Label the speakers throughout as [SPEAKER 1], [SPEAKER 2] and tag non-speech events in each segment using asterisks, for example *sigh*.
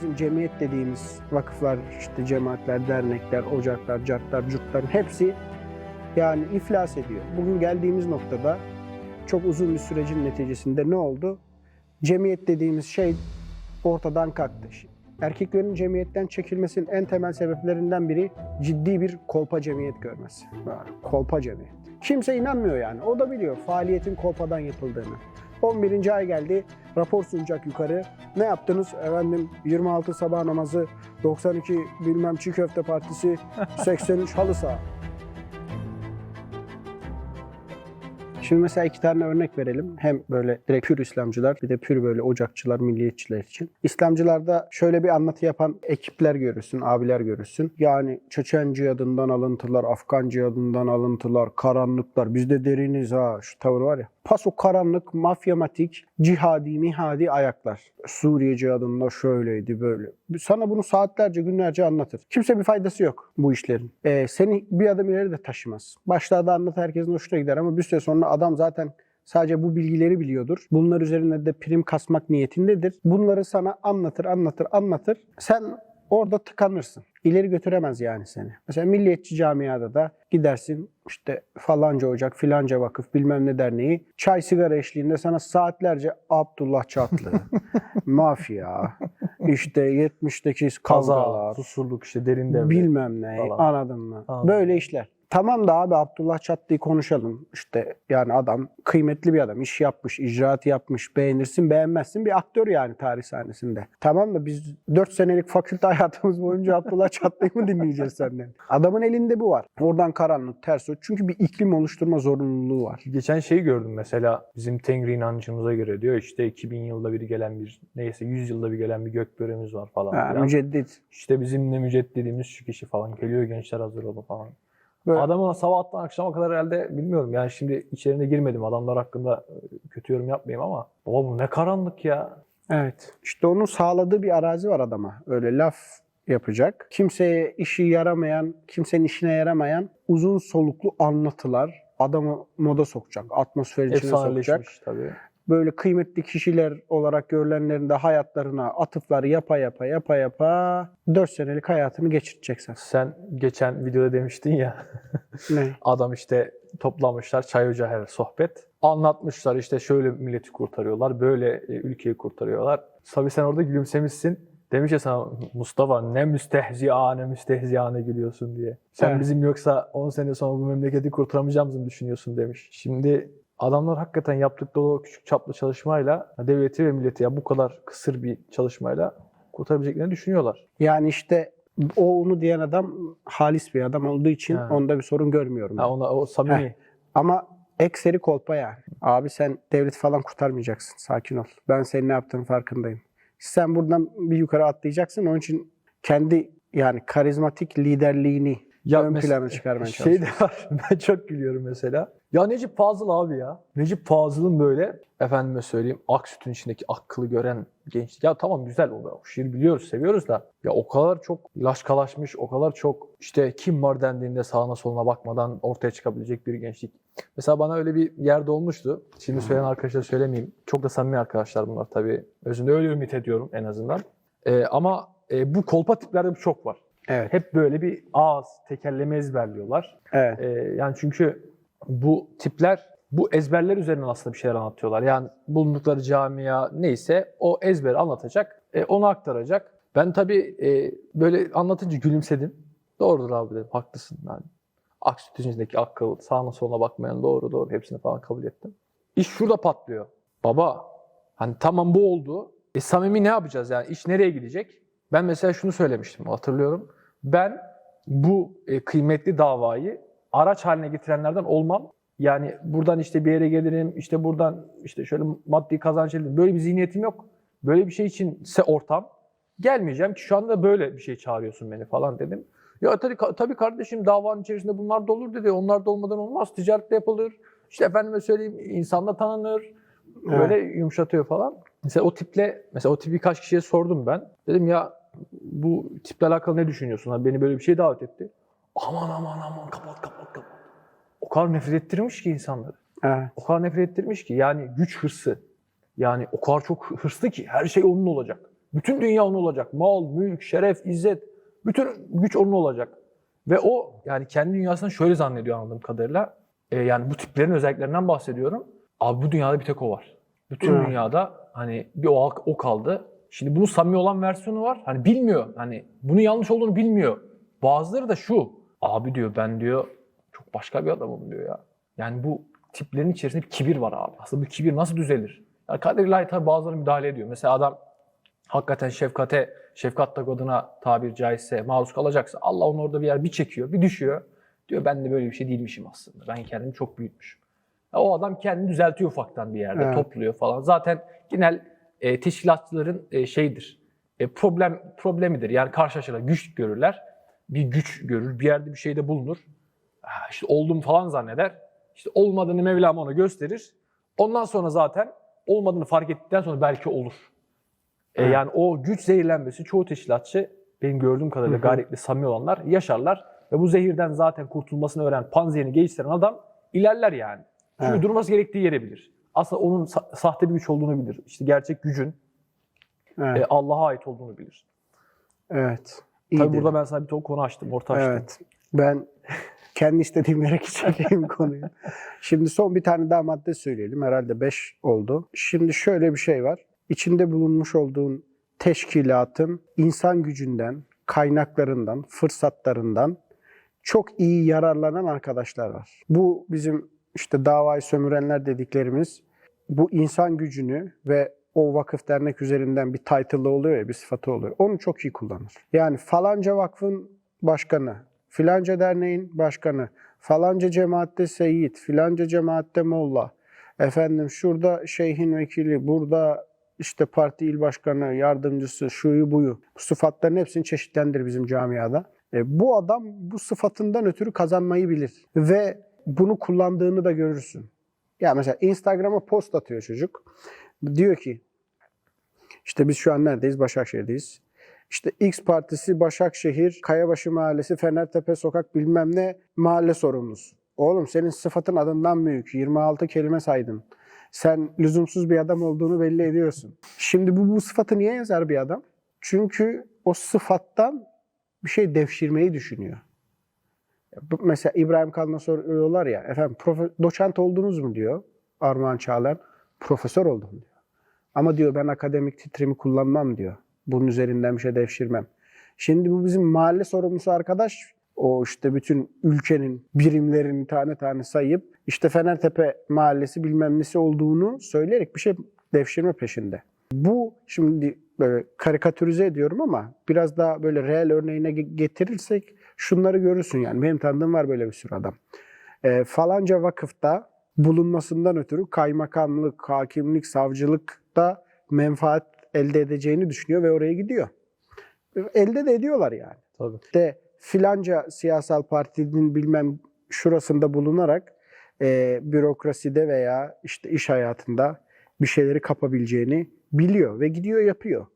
[SPEAKER 1] bizim cemiyet dediğimiz vakıflar, işte cemaatler, dernekler, ocaklar, cartlar, curtların hepsi yani iflas ediyor. Bugün geldiğimiz noktada çok uzun bir sürecin neticesinde ne oldu? Cemiyet dediğimiz şey ortadan kalktı. Erkeklerin cemiyetten çekilmesinin en temel sebeplerinden biri ciddi bir kolpa cemiyet görmesi. Kolpa cemiyet. Kimse inanmıyor yani. O da biliyor faaliyetin kolpadan yapıldığını. 11. ay geldi, rapor sunacak yukarı. Ne yaptınız? Efendim 26 sabah namazı, 92 bilmem çiğ köfte partisi, 83 halı saha. Şimdi mesela iki tane örnek verelim. Hem böyle direkt pür İslamcılar bir de pür böyle ocakçılar, milliyetçiler için. İslamcılarda şöyle bir anlatı yapan ekipler görürsün, abiler görürsün. Yani Çeçen cihadından alıntılar, Afgan cihadından alıntılar, karanlıklar. Bizde deriniz ha şu tavır var ya. Paso karanlık, mafyamatik, cihadi, mihadi ayaklar. Suriye cihadında şöyleydi böyle. Sana bunu saatlerce, günlerce anlatır. Kimse bir faydası yok bu işlerin. Ee, seni bir adım ileri de taşımaz. Başlarda anlat herkesin hoşuna gider ama bir süre sonra adam zaten sadece bu bilgileri biliyordur. Bunlar üzerinde de prim kasmak niyetindedir. Bunları sana anlatır, anlatır, anlatır. Sen orada tıkanırsın. İleri götüremez yani seni. Mesela milliyetçi camiada da gidersin işte falanca ocak, filanca vakıf bilmem ne derneği çay sigara eşliğinde sana saatlerce Abdullah Çatlı, *laughs* mafya, işte 70'teki
[SPEAKER 2] Kaza,
[SPEAKER 1] kavgalar,
[SPEAKER 2] susurluk işte derin devre.
[SPEAKER 1] bilmem ne
[SPEAKER 2] falan.
[SPEAKER 1] anladın mı?
[SPEAKER 2] Anladım.
[SPEAKER 1] Böyle işler. Tamam da abi Abdullah Çatlı'yı konuşalım. İşte yani adam kıymetli bir adam. iş yapmış, icraat yapmış. Beğenirsin, beğenmezsin. Bir aktör yani tarih sahnesinde. Tamam da biz 4 senelik fakülte *laughs* hayatımız boyunca Abdullah Çatlı'yı mı dinleyeceğiz senden? Adamın elinde bu var. Oradan karanlık, ters o. Çünkü bir iklim oluşturma zorunluluğu var.
[SPEAKER 2] Geçen şeyi gördüm mesela bizim Tengri inancımıza göre diyor işte 2000 yılda bir gelen bir neyse 100 yılda bir gelen bir gökböremiz var falan.
[SPEAKER 1] Ha, müceddit.
[SPEAKER 2] İşte bizimle müceddediğimiz şu kişi falan geliyor gençler hazır olun falan.
[SPEAKER 1] Böyle-
[SPEAKER 2] Adamın sabahtan akşama kadar herhalde bilmiyorum yani şimdi içerine girmedim adamlar hakkında kötü yorum yapmayayım ama baba bu ne karanlık ya.
[SPEAKER 1] Evet. İşte onun sağladığı bir arazi var adama. Öyle laf yapacak. Kimseye işi yaramayan, kimsenin işine yaramayan uzun soluklu anlatılar adamı moda sokacak, atmosfer içine sokacak.
[SPEAKER 2] Tabii.
[SPEAKER 1] Böyle kıymetli kişiler olarak görülenlerin de hayatlarına atıflar yapa yapa yapa yapa 4 senelik hayatını geçireceksin.
[SPEAKER 2] Sen geçen videoda demiştin ya *laughs*
[SPEAKER 1] Ne?
[SPEAKER 2] adam işte toplamışlar çay ocağı her sohbet. Anlatmışlar işte şöyle milleti kurtarıyorlar, böyle e, ülkeyi kurtarıyorlar. Tabii sen orada gülümsemişsin. Demiş ya sana Mustafa ne müstehziyane müstehziyane gülüyorsun diye. Sen
[SPEAKER 1] Evet.
[SPEAKER 2] bizim yoksa 10 sene sonra bu memleketi kurtaramayacağımızı mı düşünüyorsun demiş. Şimdi adamlar hakikaten yaptıkları o küçük çaplı çalışmayla devleti ve milleti ya bu kadar kısır bir çalışmayla kurtarabileceklerini düşünüyorlar.
[SPEAKER 1] Yani işte o onu diyen adam halis bir adam olduğu için
[SPEAKER 2] Ha.
[SPEAKER 1] onda bir sorun görmüyorum.
[SPEAKER 2] Ha ona o samimi.
[SPEAKER 1] Ama ekseri kolpa yani. Abi sen devleti falan kurtarmayacaksın. Sakin ol. Ben senin ne yaptığının farkındayım. Sen buradan bir yukarı atlayacaksın. Onun için kendi yani karizmatik liderliğini ön
[SPEAKER 2] mes-
[SPEAKER 1] plana çıkarmaya *laughs*
[SPEAKER 2] Şey
[SPEAKER 1] çalışıyorsun.
[SPEAKER 2] de var. *laughs* Ben çok gülüyorum mesela. Ya Necip Fazıl abi ya. Necip Fazıl'ın böyle efendime söyleyeyim ak sütün içindeki aklı gören gençlik. Ya tamam güzel o, o şiir biliyoruz, seviyoruz da. Ya o kadar çok laşkalaşmış, o kadar çok işte kim var dendiğinde sağına soluna bakmadan ortaya çıkabilecek bir gençlik. Mesela bana öyle bir yerde olmuştu. Şimdi söyleyen arkadaşlara söylemeyeyim. Çok da samimi arkadaşlar bunlar tabii. Özünde öyle ümit ediyorum en azından. Ee, ama e, bu kolpa tiplerde çok var.
[SPEAKER 1] Evet.
[SPEAKER 2] Hep böyle bir ağız, tekerleme ezberliyorlar.
[SPEAKER 1] Evet.
[SPEAKER 2] Ee, yani çünkü bu tipler bu ezberler üzerinden aslında bir şeyler anlatıyorlar. Yani bulundukları camia neyse o ezberi anlatacak, e, onu aktaracak. Ben tabii e, böyle anlatınca gülümsedim. Doğrudur abi dedim, haklısın. Yani aksi içindeki akıl, sağına soluna bakmayan doğru doğru hepsini falan kabul ettim. İş şurada patlıyor. Baba hani tamam bu oldu. E samimi ne yapacağız yani iş nereye gidecek? Ben mesela şunu söylemiştim hatırlıyorum. Ben bu e, kıymetli davayı araç haline getirenlerden olmam. Yani buradan işte bir yere gelirim, işte buradan işte şöyle maddi kazanç elde. Böyle bir zihniyetim yok. Böyle bir şey içinse ortam gelmeyeceğim ki şu anda böyle bir şey çağırıyorsun beni falan dedim. Ya tabii, tabii kardeşim davanın içerisinde bunlar da olur dedi. Onlar da olmadan olmaz. Ticaretle yapılır. İşte efendime söyleyeyim insanla tanınır. Böyle yumuşatıyor falan. Mesela o tiple, mesela o tipi birkaç kişiye sordum ben. Dedim ya bu tiple alakalı ne düşünüyorsun? Abi beni böyle bir şey davet etti. Aman aman aman kapat kapat kapat. O kadar nefret ettirmiş ki insanları.
[SPEAKER 1] Evet.
[SPEAKER 2] O kadar nefret ettirmiş ki yani güç hırsı. Yani o kadar çok hırslı ki her şey onun olacak. Bütün dünya onun olacak. Mal, mülk, şeref, izzet. Bütün güç onun olacak. Ve o yani kendi dünyasını şöyle zannediyor anladığım kadarıyla. E, yani bu tiplerin özelliklerinden bahsediyorum. Abi bu dünyada bir tek o var. Bütün
[SPEAKER 1] Evet.
[SPEAKER 2] dünyada hani bir o, o kaldı. Şimdi bunun samimi olan versiyonu var. Hani bilmiyor. Hani bunun yanlış olduğunu bilmiyor. Bazıları da şu. Abi diyor ben diyor çok başka bir adamım diyor ya. Yani bu tiplerin içerisinde bir kibir var abi. Aslında bu kibir nasıl düzelir? Yani kader ilahi tabii bazıları müdahale ediyor. Mesela adam hakikaten şefkate, şefkat takoduna tabir caizse maruz kalacaksa Allah onu orada bir yer bir çekiyor, bir düşüyor. Diyor ben de böyle bir şey değilmişim aslında. Ben kendimi çok büyütmüşüm. Ya o adam kendini düzeltiyor ufaktan bir yerde,
[SPEAKER 1] Evet.
[SPEAKER 2] topluyor falan. Zaten genel e, teşkilatçıların e, şeyidir, e, problem problemidir. Yani karşılaşırlar, güç görürler. Bir güç görür, bir yerde bir şeyde bulunur. İşte oldum falan zanneder. İşte olmadığını Mevlam ona gösterir. Ondan sonra zaten olmadığını fark ettikten sonra belki olur. E,
[SPEAKER 1] Evet.
[SPEAKER 2] yani o güç zehirlenmesi çoğu teşkilatçı benim gördüğüm kadarıyla
[SPEAKER 1] Hı hı.
[SPEAKER 2] gayretli samimi olanlar yaşarlar. Ve bu zehirden zaten kurtulmasını öğrenen, panzerini geliştiren adam ilerler yani. Çünkü
[SPEAKER 1] Evet.
[SPEAKER 2] durması gerektiği yere bilir. Aslında onun sa- sahte bir güç olduğunu bilir. İşte gerçek gücün
[SPEAKER 1] Evet.
[SPEAKER 2] e, Allah'a ait olduğunu bilir.
[SPEAKER 1] evet. İyi
[SPEAKER 2] Tabii
[SPEAKER 1] dedin.
[SPEAKER 2] burada ben sana bir ton konu açtım, orta açtım.
[SPEAKER 1] Evet. Ben kendi istediğim yere *laughs* çekeyim konuyu. Şimdi son bir tane daha madde söyleyelim. Herhalde 5 oldu. Şimdi şöyle bir şey var. İçinde bulunmuş olduğun teşkilatın insan gücünden, kaynaklarından, fırsatlarından çok iyi yararlanan arkadaşlar var. Bu bizim işte davayı sömürenler dediklerimiz bu insan gücünü ve o vakıf dernek üzerinden bir title'ı oluyor ya bir sıfatı oluyor. Onu çok iyi kullanır. Yani falanca vakfın başkanı, filanca derneğin başkanı, falanca cemaatte seyit, filanca cemaatte molla, efendim şurada şeyhin vekili, burada işte parti il başkanı, yardımcısı, şuyu buyu. Bu sıfatların hepsini çeşitlendir bizim camiada. E, bu adam bu sıfatından ötürü kazanmayı bilir. Ve bunu kullandığını da görürsün. Ya mesela Instagram'a post atıyor çocuk. Diyor ki işte biz şu an neredeyiz? Başakşehir'deyiz. İşte X partisi Başakşehir, Kayabaşı Mahallesi, Fenertepe Sokak bilmem ne mahalle sorumlusu. Oğlum senin sıfatın adından büyük. 26 kelime saydın. Sen lüzumsuz bir adam olduğunu belli ediyorsun. Şimdi bu, bu sıfatı niye yazar bir adam? Çünkü o sıfattan bir şey devşirmeyi düşünüyor. Mesela İbrahim Kalın'a soruyorlar ya, efendim doçent oldunuz mu diyor Armağan Çağlayan. Profesör oldum diyor. Ama diyor ben akademik titrimi kullanmam diyor. Bunun üzerinden bir şey devşirmem. Şimdi bu bizim mahalle sorumlusu arkadaş o işte bütün ülkenin birimlerini tane tane sayıp işte Fenertepe mahallesi bilmem nesi olduğunu söyleyerek bir şey devşirme peşinde. Bu şimdi böyle karikatürize ediyorum ama biraz daha böyle reel örneğine ge- getirirsek şunları görürsün yani. Benim tanıdığım var böyle bir sürü adam. E, falanca vakıfta bulunmasından ötürü kaymakamlık, hakimlik, savcılıkta menfaat elde edeceğini düşünüyor ve oraya gidiyor. Elde de ediyorlar yani
[SPEAKER 2] Tabii.
[SPEAKER 1] de filanca siyasal partinin bilmem şurasında bulunarak e, bürokraside veya işte iş hayatında bir şeyleri kapabileceğini biliyor ve gidiyor yapıyor.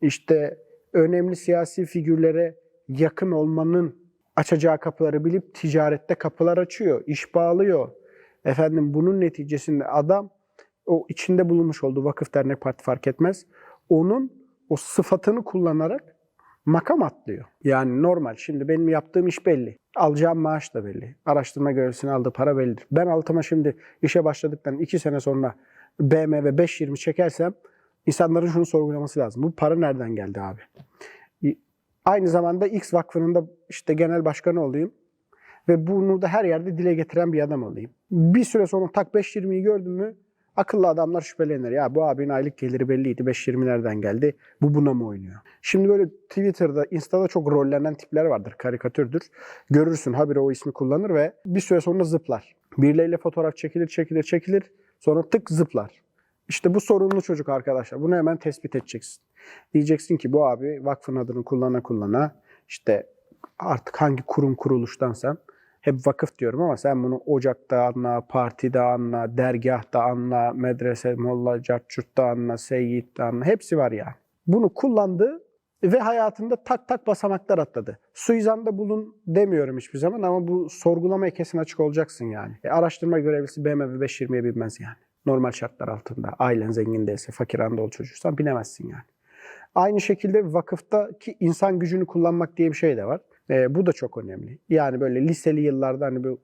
[SPEAKER 1] İşte önemli siyasi figürlere yakın olmanın açacağı kapıları bilip ticarette kapılar açıyor, iş bağlıyor. Efendim bunun neticesinde adam o içinde bulunmuş olduğu vakıf dernek parti fark etmez. Onun o sıfatını kullanarak makam atlıyor. Yani normal. Şimdi benim yaptığım iş belli. Alacağım maaş da belli. Araştırma görevlisinin aldığı para bellidir. Ben altıma şimdi işe başladıktan iki sene sonra BMW 520 çekersem insanların şunu sorgulaması lazım. Bu para nereden geldi abi? Aynı zamanda X Vakfı'nın da işte genel başkanı olayım. Ve bunu da her yerde dile getiren bir adam olayım. Bir süre sonra tak 520'yi gördüm mü akıllı adamlar şüphelenir. Ya bu abinin aylık geliri belliydi. 520 nereden geldi? Bu buna mı oynuyor? Şimdi böyle Twitter'da, Insta'da çok rollenen tipler vardır. Karikatürdür. Görürsün habire o ismi kullanır ve bir süre sonra zıplar. Birileriyle fotoğraf çekilir, çekilir, çekilir. Sonra tık zıplar. İşte bu sorunlu çocuk arkadaşlar. Bunu hemen tespit edeceksin. Diyeceksin ki bu abi vakfın adını kullana kullana işte artık hangi kurum kuruluştansan hep vakıf diyorum ama sen bunu ocakta anla, partide anla, dergahta anla, medrese, molla, cartçurtta anla, seyyidde anla. Hepsi var yani. Bunu kullandı ve hayatında tak tak basamaklar atladı. Suizanda bulun demiyorum hiçbir zaman ama bu sorgulamaya kesin açık olacaksın yani. E, araştırma görevlisi BMW 520'ye binmez yani. Normal şartlar altında. Ailen zengin değilse, fakir Anadolu çocuğuysan binemezsin yani. Aynı şekilde vakıftaki insan gücünü kullanmak diye bir şey de var. Ee, bu da çok önemli. Yani böyle liseli yıllarda hani bu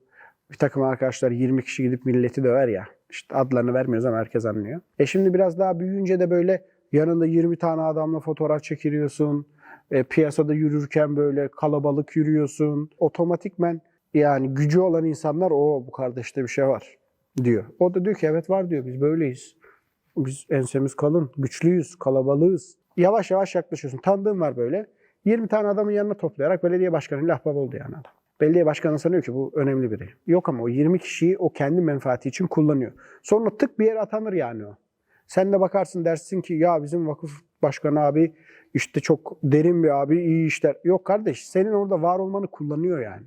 [SPEAKER 1] bir takım arkadaşlar 20 kişi gidip milleti döver ya. İşte adlarını vermiyoruz ama herkes anlıyor. E şimdi biraz daha büyüyünce de böyle yanında 20 tane adamla fotoğraf çekiliyorsun. E, piyasada yürürken böyle kalabalık yürüyorsun. Otomatikmen yani gücü olan insanlar o bu kardeşte bir şey var diyor. O da diyor ki evet var diyor biz böyleyiz. Biz ensemiz kalın, güçlüyüz, kalabalığız. Yavaş yavaş yaklaşıyorsun. Tanıdığın var böyle. 20 tane adamın yanına toplayarak belediye başkanıyla ahbap oldu yani adam. Belediye başkanı sanıyor ki bu önemli biri. Yok ama o 20 kişiyi o kendi menfaati için kullanıyor. Sonra tık bir yere atanır yani o. Sen de bakarsın dersin ki ya bizim vakıf başkanı abi işte çok derin bir abi iyi işler. Yok kardeş senin orada var olmanı kullanıyor yani.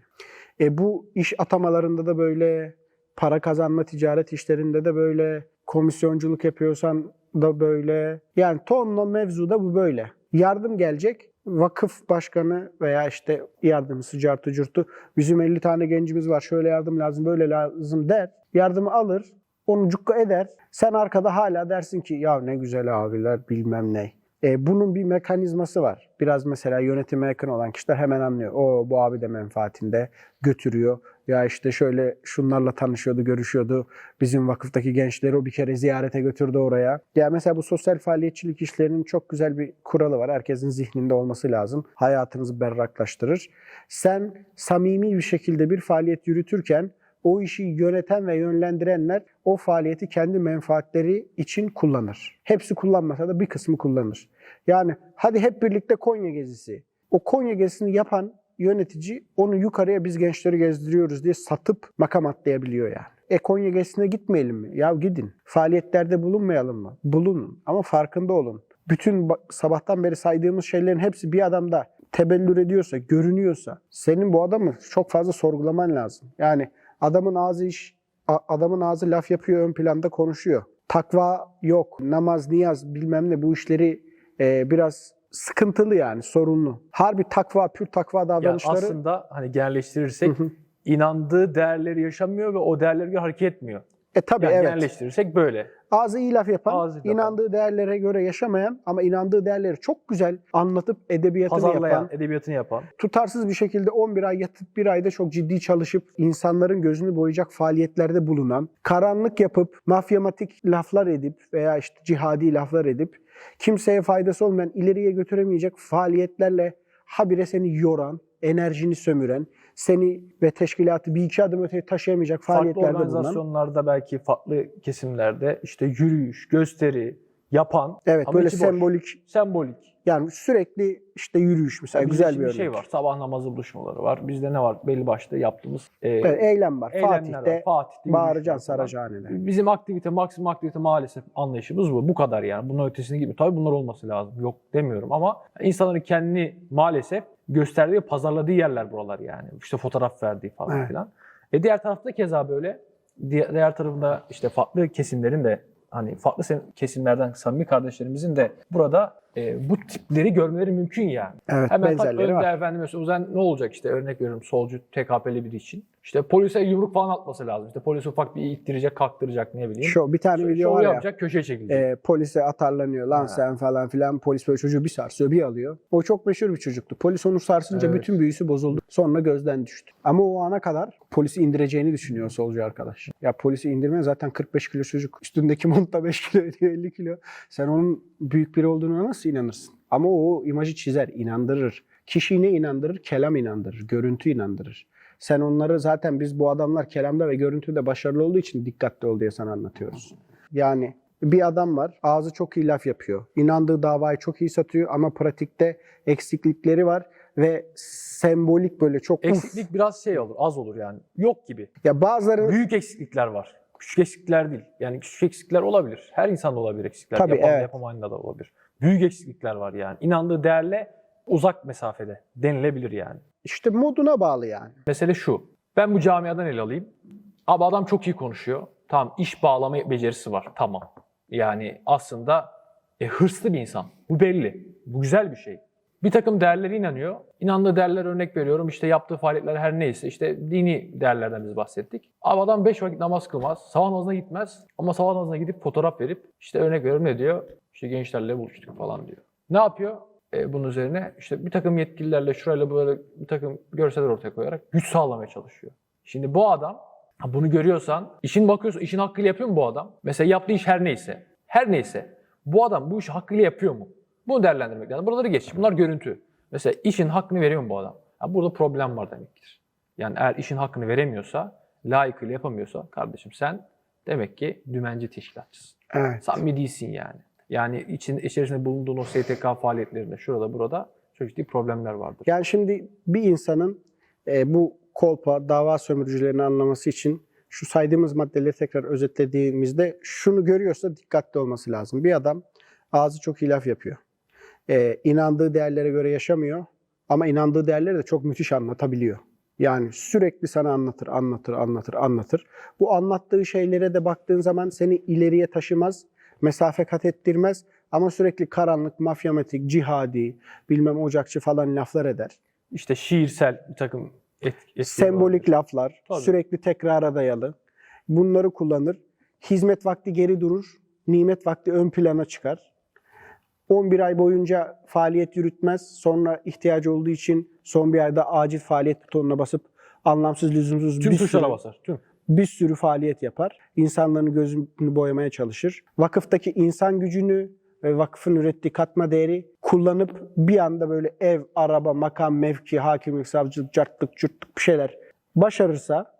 [SPEAKER 1] E bu iş atamalarında da böyle para kazanma ticaret işlerinde de böyle komisyonculuk yapıyorsan da böyle. Yani tonla mevzuda bu böyle. Yardım gelecek. Vakıf başkanı veya işte yardımcısı cartı curtu bizim 50 tane gencimiz var şöyle yardım lazım böyle lazım der. Yardımı alır onu cukka eder. Sen arkada hala dersin ki ya ne güzel abiler bilmem ne. E, bunun bir mekanizması var. Biraz mesela yönetime yakın olan kişiler hemen anlıyor. O bu abi de menfaatinde götürüyor. Ya işte şöyle şunlarla tanışıyordu, görüşüyordu. Bizim vakıftaki gençleri o bir kere ziyarete götürdü oraya. Ya mesela bu sosyal faaliyetçilik işlerinin çok güzel bir kuralı var. Herkesin zihninde olması lazım. Hayatınızı berraklaştırır. Sen samimi bir şekilde bir faaliyet yürütürken o işi yöneten ve yönlendirenler o faaliyeti kendi menfaatleri için kullanır. Hepsi kullanmasa da bir kısmı kullanır. Yani hadi hep birlikte Konya gezisi. O Konya gezisini yapan yönetici onu yukarıya biz gençleri gezdiriyoruz diye satıp makam atlayabiliyor yani. E Konya gezisine gitmeyelim mi? Ya gidin. Faaliyetlerde bulunmayalım mı? Bulunun ama farkında olun. Bütün ba- sabahtan beri saydığımız şeylerin hepsi bir adamda tebellür ediyorsa, görünüyorsa senin bu adamı çok fazla sorgulaman lazım. Yani adamın ağzı iş, adamın ağzı laf yapıyor ön planda konuşuyor. Takva yok, namaz, niyaz bilmem ne bu işleri e, biraz sıkıntılı yani sorunlu. Harbi takva, pür takva davranışları
[SPEAKER 2] aslında hani genelleştirirsek inandığı değerleri yaşamıyor ve o değerlere göre hareket etmiyor.
[SPEAKER 1] e tabii
[SPEAKER 2] Yani
[SPEAKER 1] evet.
[SPEAKER 2] genelleştirirsek böyle.
[SPEAKER 1] Ağzı iyi laf yapan,
[SPEAKER 2] Ağzı
[SPEAKER 1] inandığı değerlere göre yaşamayan ama inandığı değerleri çok güzel anlatıp edebiyatını
[SPEAKER 2] Pazarlayan,
[SPEAKER 1] yapan,
[SPEAKER 2] edebiyatını yapan.
[SPEAKER 1] tutarsız bir şekilde 11 ay yatıp bir ayda çok ciddi çalışıp insanların gözünü boyayacak faaliyetlerde bulunan, karanlık yapıp mafyamatik laflar edip veya işte cihadi laflar edip kimseye faydası olmayan, ileriye götüremeyecek faaliyetlerle habire seni yoran, enerjini sömüren, seni ve teşkilatı bir iki adım öteye taşıyamayacak
[SPEAKER 2] Farklı
[SPEAKER 1] faaliyetlerde bulunan.
[SPEAKER 2] organizasyonlarda belki farklı kesimlerde işte yürüyüş, gösteri yapan
[SPEAKER 1] Evet
[SPEAKER 2] ama
[SPEAKER 1] böyle
[SPEAKER 2] içi boş.
[SPEAKER 1] sembolik
[SPEAKER 2] sembolik.
[SPEAKER 1] yani sürekli işte yürüyüş mesela
[SPEAKER 2] Bizde
[SPEAKER 1] güzel bir örnek.
[SPEAKER 2] şey var. Sabah namazı buluşmaları var. Bizde ne var? Belli başlı yaptığımız e,
[SPEAKER 1] Evet, eylem var. Fatih'te
[SPEAKER 2] var. Fatih'te falan.
[SPEAKER 1] Saraçhane'de.
[SPEAKER 2] Bizim aktivite, maksimum aktivite maalesef anlayışımız bu. Bu kadar yani. Bunun ötesine gibi. Tabii bunlar olması lazım. Yok demiyorum ama insanların kendini maalesef gösterdiği pazarladığı yerler buralar yani. İşte fotoğraf verdiği falan
[SPEAKER 1] Evet.
[SPEAKER 2] filan. E diğer tarafta keza böyle. Diğer, diğer tarafında işte farklı kesimlerin de hani farklı kesimlerden samimi kardeşlerimizin de burada e, bu tipleri görmeleri mümkün yani.
[SPEAKER 1] Evet
[SPEAKER 2] Hemen tak
[SPEAKER 1] benzerleri
[SPEAKER 2] önde
[SPEAKER 1] var.
[SPEAKER 2] efendim mesela o zaman ne olacak işte örnek veriyorum solcu TKP'li biri için. İşte polise yumruk falan atması lazım. İşte polis ufak bir ittirecek, kalktıracak ne bileyim.
[SPEAKER 1] Şu bir tane video var ya.
[SPEAKER 2] yapacak, köşeye çekilecek.
[SPEAKER 1] e, polise atarlanıyor lan
[SPEAKER 2] Ha.
[SPEAKER 1] sen falan filan. Polis böyle çocuğu bir sarsıyor bir alıyor. O çok meşhur bir çocuktu. Polis onu sarsınca
[SPEAKER 2] Evet.
[SPEAKER 1] bütün büyüsü bozuldu. Sonra gözden düştü. Ama o ana kadar polisi indireceğini düşünüyor solcu arkadaş. Ya polisi indirme zaten 45 kilo çocuk. Üstündeki montta 5 kilo ediyor 50 kilo. Sen onun büyük biri olduğuna nasıl inanırsın? Ama o imajı çizer, inandırır. Kişiyi ne inandırır? Kelam inandırır, görüntü inandırır. Sen onları zaten biz bu adamlar kelamda ve görüntüde başarılı olduğu için dikkatli ol diye sana anlatıyoruz. Yani bir adam var, ağzı çok iyi laf yapıyor. İnandığı davayı çok iyi satıyor ama pratikte eksiklikleri var ve sembolik böyle çok uf.
[SPEAKER 2] Eksiklik biraz şey olur, az olur yani. Yok gibi.
[SPEAKER 1] Ya bazıları
[SPEAKER 2] Büyük eksiklikler var. Küçük eksiklikler değil. Yani küçük eksiklikler olabilir. Her insanda olabilir eksiklikler.
[SPEAKER 1] Tabii,
[SPEAKER 2] Yapan,
[SPEAKER 1] evet.
[SPEAKER 2] yapamayında da olabilir. Büyük eksiklikler var yani. İnandığı değerle uzak mesafede denilebilir yani.
[SPEAKER 1] işte moduna bağlı yani.
[SPEAKER 2] Mesele şu. Ben bu camiadan ele alayım. Abi adam çok iyi konuşuyor. Tamam iş bağlama becerisi var. Tamam. Yani aslında e, hırslı bir insan. Bu belli. Bu güzel bir şey. Bir takım değerlere inanıyor. İnandığı değerler örnek veriyorum. İşte yaptığı faaliyetler her neyse. işte dini değerlerden biz bahsettik. Abi adam 5 vakit namaz kılmaz. Sabah namazına gitmez. Ama sabah namazına gidip fotoğraf verip işte örnek veriyorum ne diyor? İşte gençlerle buluştuk falan diyor. Ne yapıyor? E, bunun üzerine işte bir takım yetkililerle şurayla böyle bir takım görseller ortaya koyarak güç sağlamaya çalışıyor. Şimdi bu adam bunu görüyorsan, işin bakıyorsun, işin hakkıyla yapıyor mu bu adam? Mesela yaptığı iş her neyse. Her neyse. Bu adam bu işi hakkıyla yapıyor mu? Bunu değerlendirmek lazım. Buraları geç. Bunlar görüntü. Mesela işin hakkını veriyor mu bu adam? Ha, burada problem var demektir. Yani eğer işin hakkını veremiyorsa, layıkıyla yapamıyorsa kardeşim sen demek ki dümenci teşkilatçısın.
[SPEAKER 1] Evet.
[SPEAKER 2] Samimi değilsin yani. Yani için, içerisinde bulunduğun o STK faaliyetlerinde şurada burada çok ciddi problemler vardır.
[SPEAKER 1] Yani şimdi bir insanın e, bu kolpa, dava sömürücülerini anlaması için şu saydığımız maddeleri tekrar özetlediğimizde şunu görüyorsa dikkatli olması lazım. Bir adam ağzı çok hilaf yapıyor. E, inandığı değerlere göre yaşamıyor ama inandığı değerleri de çok müthiş anlatabiliyor. Yani sürekli sana anlatır, anlatır, anlatır, anlatır. Bu anlattığı şeylere de baktığın zaman seni ileriye taşımaz, mesafe kat ettirmez ama sürekli karanlık, mafyamatik, cihadi, bilmem ocakçı falan laflar eder.
[SPEAKER 2] İşte şiirsel bir takım et, etkileri
[SPEAKER 1] Sembolik
[SPEAKER 2] vardır.
[SPEAKER 1] laflar,
[SPEAKER 2] Tabii.
[SPEAKER 1] sürekli tekrara dayalı. Bunları kullanır. Hizmet vakti geri durur, nimet vakti ön plana çıkar. 11 ay boyunca faaliyet yürütmez. Sonra ihtiyacı olduğu için son bir ayda acil faaliyet butonuna basıp anlamsız, lüzumsuz
[SPEAKER 2] Tüm
[SPEAKER 1] bir
[SPEAKER 2] tuşlara
[SPEAKER 1] sürü,
[SPEAKER 2] basar. Tüm.
[SPEAKER 1] Bir sürü faaliyet yapar. İnsanların gözünü boyamaya çalışır. Vakıftaki insan gücünü ve vakfın ürettiği katma değeri kullanıp bir anda böyle ev, araba, makam, mevki, hakimlik, savcılık, cartlık, cürtlük bir şeyler başarırsa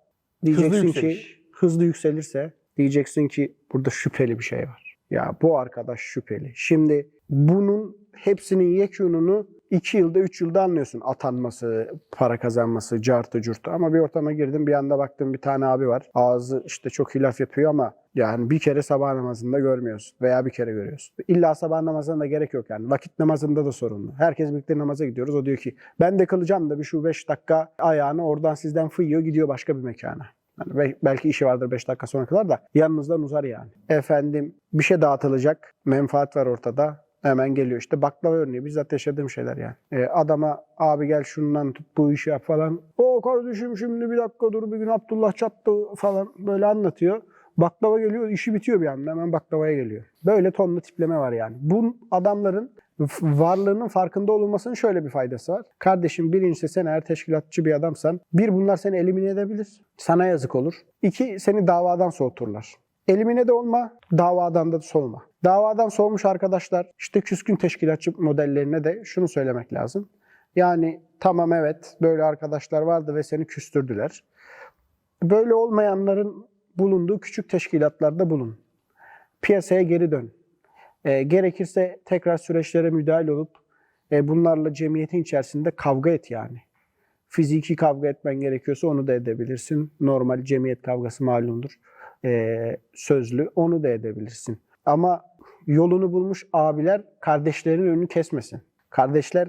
[SPEAKER 1] diyeceksin ki
[SPEAKER 2] yükseliş.
[SPEAKER 1] hızlı yükselirse diyeceksin ki burada şüpheli bir şey var. Ya bu arkadaş şüpheli. Şimdi bunun hepsinin yekününü 2 yılda 3 yılda anlıyorsun. Atanması, para kazanması, cartı curtu. Ama bir ortama girdim bir anda baktım bir tane abi var. Ağzı işte çok hilaf yapıyor ama yani bir kere sabah namazında görmüyorsun veya bir kere görüyorsun. İlla sabah namazına da gerek yok yani. Vakit namazında da sorunlu. Herkes birlikte namaza gidiyoruz. O diyor ki ben de kılacağım da bir şu 5 dakika ayağını oradan sizden fıyıyor gidiyor başka bir mekana. Yani be- belki işi vardır 5 dakika sonra kadar da yanınızdan uzar yani. Efendim bir şey dağıtılacak. Menfaat var ortada. Hemen geliyor işte baklava örneği bizzat yaşadığım şeyler yani. Ee, adama abi gel şundan tut bu işi yap falan. O kardeşim şimdi bir dakika dur bir gün Abdullah çattı falan böyle anlatıyor. Baklava geliyor işi bitiyor bir anda hemen baklavaya geliyor. Böyle tonlu tipleme var yani. Bu adamların varlığının farkında olunmasının şöyle bir faydası var. Kardeşim birincisi sen eğer teşkilatçı bir adamsan bir bunlar seni elimine edebilir. Sana yazık olur. İki seni davadan soğuturlar. Elimine de olma, davadan da soğuma. Davadan soğumuş arkadaşlar işte küskün teşkilatçı modellerine de şunu söylemek lazım. Yani tamam evet böyle arkadaşlar vardı ve seni küstürdüler. Böyle olmayanların bulunduğu küçük teşkilatlarda bulun. Piyasaya geri dön. E, gerekirse tekrar süreçlere müdahale olup e, bunlarla cemiyetin içerisinde kavga et yani. Fiziki kavga etmen gerekiyorsa onu da edebilirsin. Normal cemiyet kavgası malumdur. E, sözlü onu da edebilirsin. Ama yolunu bulmuş abiler kardeşlerinin önünü kesmesin. Kardeşler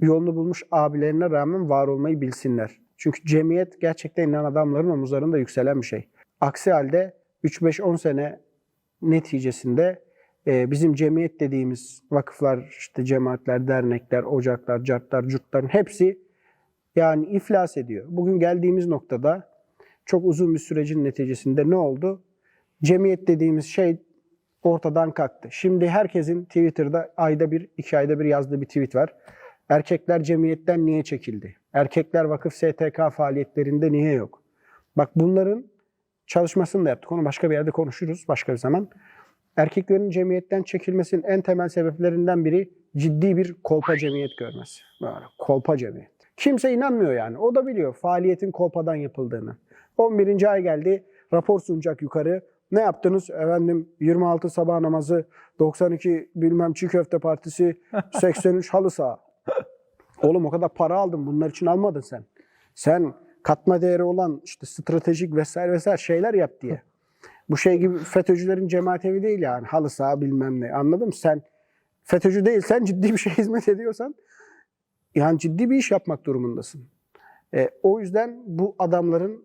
[SPEAKER 1] yolunu bulmuş abilerine rağmen var olmayı bilsinler. Çünkü cemiyet gerçekten inan adamların omuzlarında yükselen bir şey. Aksi halde 3-5-10 sene neticesinde e, bizim cemiyet dediğimiz vakıflar, işte cemaatler, dernekler, ocaklar, cartlar, curtların hepsi yani iflas ediyor. Bugün geldiğimiz noktada çok uzun bir sürecin neticesinde ne oldu? Cemiyet dediğimiz şey ortadan kalktı. Şimdi herkesin Twitter'da ayda bir, iki ayda bir yazdığı bir tweet var. Erkekler cemiyetten niye çekildi? Erkekler vakıf STK faaliyetlerinde niye yok? Bak bunların çalışmasını da yaptık. Onu başka bir yerde konuşuruz başka bir zaman. Erkeklerin cemiyetten çekilmesinin en temel sebeplerinden biri ciddi bir kolpa cemiyet görmesi. Böyle kolpa cemiyet. Kimse inanmıyor yani. O da biliyor faaliyetin kolpadan yapıldığını. 11. ay geldi. Rapor sunacak yukarı. Ne yaptınız? Efendim 26 sabah namazı, 92 bilmem çiğ köfte partisi, *laughs* 83 halı saha. Oğlum o kadar para aldın. Bunlar için almadın sen. Sen katma değeri olan işte stratejik vesaire vesaire şeyler yap diye. Bu şey gibi FETÖ'cülerin cemaat evi değil yani. Halı saha bilmem ne. Anladın mı? Sen FETÖ'cü değilsen ciddi bir şey *laughs* hizmet ediyorsan yani ciddi bir iş yapmak durumundasın. E, o yüzden bu adamların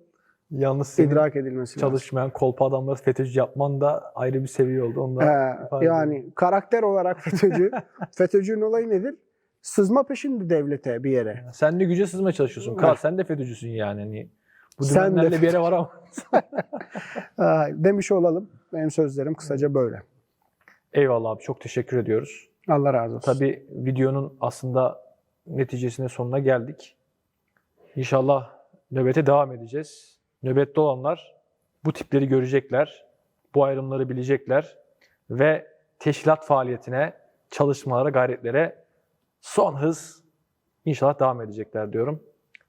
[SPEAKER 2] Yalnız senin
[SPEAKER 1] idrak edilmesi lazım.
[SPEAKER 2] çalışmayan kolpa adamları FETÖ'cü yapman da ayrı bir seviye oldu. Onu
[SPEAKER 1] Ee, yani karakter olarak FETÖ'cü. *laughs* FETÖ'cünün olayı nedir? Sızma peşinde devlete bir yere.
[SPEAKER 2] Sen de güce sızmaya çalışıyorsun. Kral sen de FETÖ'cüsün yani. Hani bu
[SPEAKER 1] Sen de
[SPEAKER 2] bir yere var ama.
[SPEAKER 1] Ee, demiş olalım. Benim sözlerim kısaca böyle.
[SPEAKER 2] Eyvallah abi çok teşekkür ediyoruz.
[SPEAKER 1] Allah razı olsun.
[SPEAKER 2] Tabii videonun aslında neticesine sonuna geldik. İnşallah nöbete devam edeceğiz. Nöbette olanlar bu tipleri görecekler, bu ayrımları bilecekler ve teşkilat faaliyetine, çalışmalara, gayretlere son hız inşallah devam edecekler diyorum.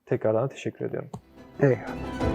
[SPEAKER 2] Tekrardan teşekkür ediyorum.
[SPEAKER 1] Eyvallah.